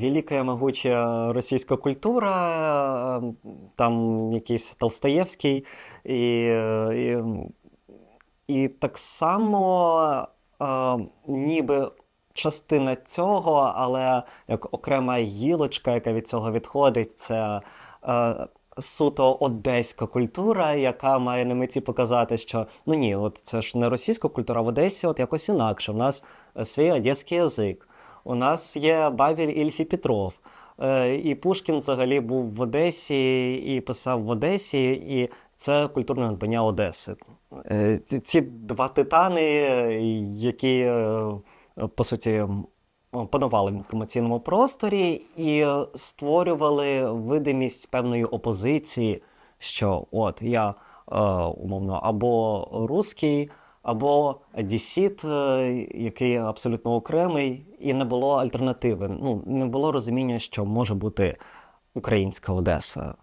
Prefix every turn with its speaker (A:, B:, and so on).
A: Велика могуча російська культура, там якийсь Толстоєвський, і, і, і так само е, ніби частина цього, але як окрема гілочка, яка від цього відходить, це е, суто одеська культура, яка має на меті показати, що ну ні, от це ж не російська культура, в Одесі от якось інакше. У нас свій одеський язик. У нас є Бавіль Ільф і Петров. Е, І Пушкін взагалі був в Одесі і писав в Одесі, і це культурне надбання Одеси. Е, ці- два титани, які е, по суті панували в інформаційному просторі і створювали видимість певної опозиції, що от я умовно або русський, або одесіт, е, який абсолютно окремий, і не було альтернативи. Ну не було розуміння, що може бути українська Одеса.